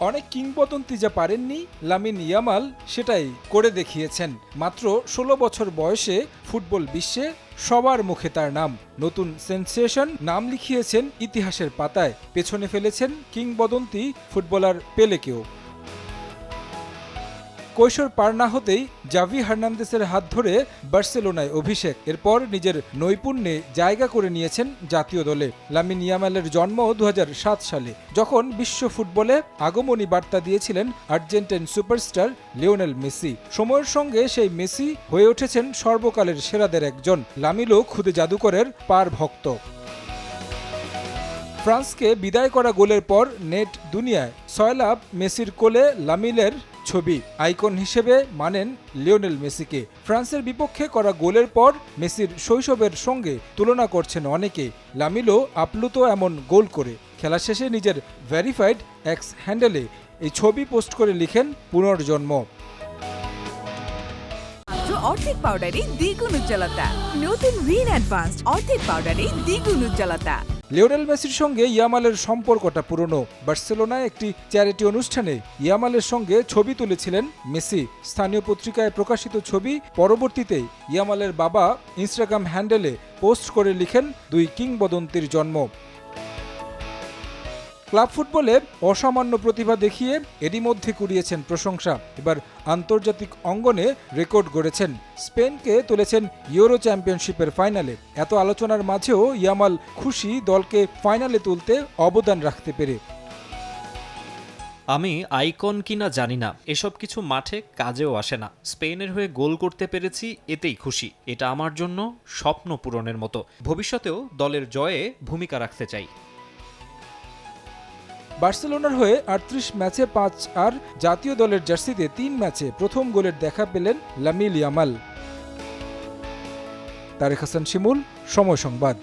অনেক কিংবদন্তি যা পারেননি, লামিন ইয়ামাল সেটাই করে দেখিয়েছেন। মাত্র ষোলো বছর বয়সে ফুটবল বিশ্বে সবার মুখে তার নাম। নতুন সেন্সেশন নাম লিখিয়েছেন ইতিহাসের পাতায়। পেছনে ফেলেছেন কিংবদন্তি ফুটবলার পেলেকেও। কৈশোর পার না হতেই জাভি হার্নান্দেসের হাত ধরে বার্সেলোনায় অভিষেক, এরপর নিজের নৈপুণ্যে জায়গা করে নিয়েছেন জাতীয় দলে। লামিন ইয়ামালের জন্ম দু হাজার সাত সালে, যখন বিশ্ব ফুটবলে আগমনী বার্তা দিয়েছিলেন আর্জেন্টাইন সুপারস্টার লিওনেল মেসি। সময়ের সঙ্গে সেই মেসি হয়ে উঠেছেন সর্বকালের সেরাদের একজন লামিলো খুদে জাদুকরের পার ভক্ত ফ্রান্সকে বিদায় করা গোলের পর নেট দুনিয়ায়। সয়লাভ মেসির কোলে লামিলের ছবি, আইকন হিসেবে মানেন লিওনেল মেসিকে। ফ্রান্সের বিপক্ষে করা গোলের পর মেসির শৈশবের সঙ্গে তুলনা করছেন অনেকে। লামিলো আপ্লুত এমন গোল করে। খেলা শেষে নিজের ভেরিফাইড এক্স হ্যান্ডেলে এই ছবি পোস্ট করে লিখেন পুনর্জন্ম। অর্ধেক পাউডারে দ্বিগুণ উজ্জ্বলতা। নতুন রিন অ্যাডভান্সড অর্ধেক পাউডারে দ্বিগুণ উজ্জ্বলতা। লিওনেল মেসির সঙ্গে ইয়ামালের সম্পর্কটা পুরনো। বার্সেলোনায় একটি চ্যারিটি অনুষ্ঠানে ইয়ামালের সঙ্গে ছবি তুলেছিলেন মেসি। স্থানীয় পত্রিকায় প্রকাশিত ছবি পরবর্তীতে ইয়ামালের বাবা ইনস্টাগ্রাম হ্যান্ডেলে পোস্ট করে লিখেন, দুই কিংবদন্তির জন্ম। ক্লাব ফুটবলে অসামান্য প্রতিভা দেখিয়ে এরই মধ্যে কুড়িয়েছেন প্রশংসা। এবার আন্তর্জাতিক অঙ্গনে রেকর্ড গড়েছেন। স্পেনকে তুলেছেন ইউরো চ্যাম্পিয়নশিপের ফাইনালে। এত আলোচনার মাঝেও ইয়ামাল খুশি দলকে ফাইনালে তুলতে অবদান রাখতে পেরে। আমি আইকন কিনা জানি না। এসব কিছু মাঠে কাজেও আসে না। স্পেনের হয়ে গোল করতে পেরেছি, এতেই খুশি। এটা আমার জন্য স্বপ্ন পূরণের মতো। ভবিষ্যতেও দলের জয়ে ভূমিকা রাখতে চাই। বার্সেলোনার হয়ে আটত্রিশ ম্যাচে পাঁচ আর জাতীয় দলের জার্সিতে তিন ম্যাচে প্রথম গোলের দেখা পেলেন লামিল ইয়ামাল। তারেক হাসান শিমুল, সময় সংবাদ।